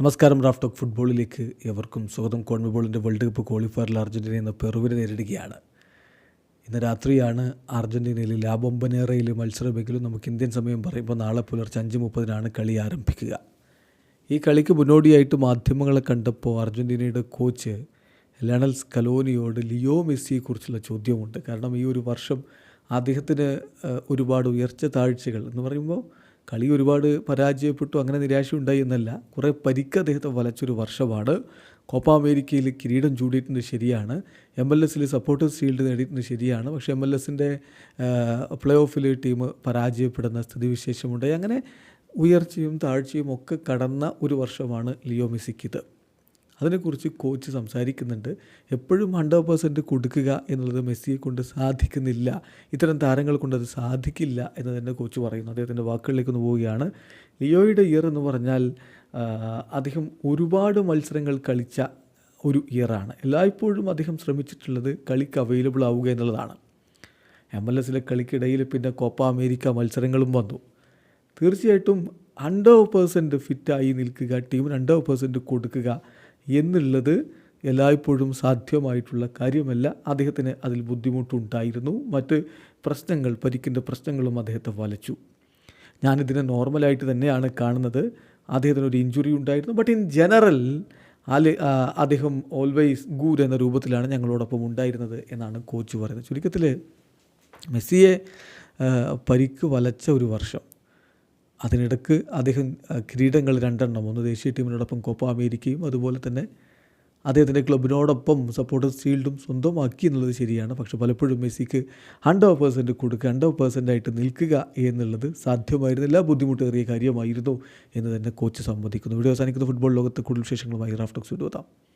നമസ്കാരം Raf talk ഫുട്ബോളിലേക്ക് എവർക്കും സ്വാഗതം. കോൺമിബോളിന്റെ വേൾഡ് കപ്പ് ക്വാളിഫയറിൽ അർജന്റീന എന്ന പെറുവിനെ നേരിടുകയാണ്. ഇന്ന് രാത്രിയാണ് അർജന്റീനയിൽ ലാബൊമ്പനേറയിലെ മത്സരമെങ്കിലും നമുക്ക് ഇന്ത്യൻ സമയം പറയുമ്പോൾ നാളെ പുലർച്ചെ അഞ്ച് മുപ്പതിനാണ് കളി ആരംഭിക്കുക. ഈ കളിക്ക് മുന്നോടിയായിട്ട് മാധ്യമങ്ങളെ കണ്ടപ്പോൾ അർജന്റീനയുടെ കോച്ച് ലണൽ സ്കലോനിയോട് ലിയോ മെസ്സിയെക്കുറിച്ചുള്ള ചോദ്യമുണ്ട്. കാരണം ഈ ഒരു വർഷം അദ്ദേഹത്തിന് ഒരുപാട് ഉയർച്ച താഴ്ചകൾ എന്ന് പറയുമ്പോൾ കളി ഒരുപാട് പരാജയപ്പെട്ടു അങ്ങനെ നിരാശയുണ്ടായി എന്നല്ല. കുറേ പരിക്ക് അദ്ദേഹത്തെ വലച്ചൊരു വർഷമാണ്. കോപ്പ അമേരിക്കയിൽ കിരീടം ചൂടിയിട്ടുണ്ട് ശരിയാണ്. എം എൽ എസിൽ സപ്പോർട്ടേഴ്സ് ഷീൽഡ് നേടിയിട്ടുണ്ട് ശരിയാണ്. പക്ഷേ എം എൽ എസിന്റെ പ്ലേ ഓഫിൽ ടീം പരാജയപ്പെടുന്ന സ്ഥിതിവിശേഷമുണ്ടായി. അങ്ങനെ ഉയർച്ചയും താഴ്ചയും ഒക്കെ കടന്ന ഒരു വർഷമാണ് ലിയോ മെസ്സിക്കിത്. അതിനെക്കുറിച്ച് കോച്ച് സംസാരിക്കുന്നുണ്ട്. എപ്പോഴും ഹൺഡ്രഡ് പേഴ്സന്റ് കൊടുക്കുക എന്നുള്ളത് മെസ്സിയെ കൊണ്ട് സാധിക്കുന്നില്ല. ഇത്തരം താരങ്ങൾ കൊണ്ട് അത് സാധിക്കില്ല എന്ന് തന്നെ കോച്ച് പറയുന്നു. അദ്ദേഹത്തിന്റെ വാക്കുകളിലേക്ക് ഒന്ന് പോവുകയാണ്. ലിയോയുടെ ഇയർ എന്ന് പറഞ്ഞാൽ അദ്ദേഹം ഒരുപാട് മത്സരങ്ങൾ കളിച്ച ഒരു ഇയറാണ് എല്ലായ്പ്പോഴും അദ്ദേഹം ശ്രമിച്ചിട്ടുള്ളത് കളിക്ക് അവൈലബിൾ ആവുക എന്നുള്ളതാണ്. എം എൽ എസിലെ കളിക്കിടയിൽ പിന്നെ കോപ്പ അമേരിക്ക മത്സരങ്ങളും വന്നു. തീർച്ചയായിട്ടും ഹൺഡ്രഡ് പേഴ്സന്റ് ഫിറ്റായി നിൽക്കുക ടീമിന് ഹൺഡ്രഡ് പേഴ്സന്റ് കൊടുക്കുക എന്നുള്ളത് എല്ലായ്പ്പോഴും സാധ്യമായിട്ടുള്ള കാര്യമല്ല. അദ്ദേഹത്തിന് അതിൽ ബുദ്ധിമുട്ടുണ്ടായിരുന്നു. മറ്റ് പ്രശ്നങ്ങൾ പരിക്കിന്റെ പ്രശ്നങ്ങളും അദ്ദേഹത്തെ വലച്ചു. ഞാനിതിനെ നോർമലായിട്ട് തന്നെയാണ് കാണുന്നത്. അദ്ദേഹത്തിന് ഒരു ഇഞ്ചുറി ഉണ്ടായിരുന്നു. ബട്ട് ഇൻ ജനറൽ അലെ അദ്ദേഹം ഓൾവേസ് ഗൂർ എന്ന രൂപത്തിലാണ് ഞങ്ങളോടൊപ്പം ഉണ്ടായിരുന്നത് എന്നാണ് കോച്ച് പറയുന്നത്. ചുരുക്കത്തിൽ മെസ്സിയെ പരിക്ക് വലച്ച ഒരു വർഷം. അതിനിടക്ക് അദ്ദേഹം കിരീടങ്ങൾ രണ്ടെണ്ണം ഒന്ന് ദേശീയ ടീമിനോടൊപ്പം കോപ്പ അമേരിക്കയും അതുപോലെ തന്നെ അദ്ദേഹത്തിന്റെ ക്ലബിനോടൊപ്പം സപ്പോർട്ടേഴ്സ് ഷീൽഡും സ്വന്തമാക്കി എന്നുള്ളത് ശരിയാണ്. പക്ഷെ പലപ്പോഴും മെസ്സിക്ക് ഹൺഡ്രഡ് പേഴ്സന്റ് കൊടുക്കുക ഹൺഡ്രഡ് പേഴ്സന്റായിട്ട് നിൽക്കുക എന്നുള്ളത് സാധ്യമായിരുന്നില്ല. ബുദ്ധിമുട്ടേറിയ കാര്യമായിരുന്നു എന്ന് തന്നെ കോച്ച് സമ്മതിക്കുന്നു. വീഡിയോ അവസാനിക്കുന്ന. ഫുട്ബോൾ ലോകത്ത് കൂടുതൽ വിശേഷങ്ങളുമായി റാഫ്റ്റോക്സ് വിടുവതാം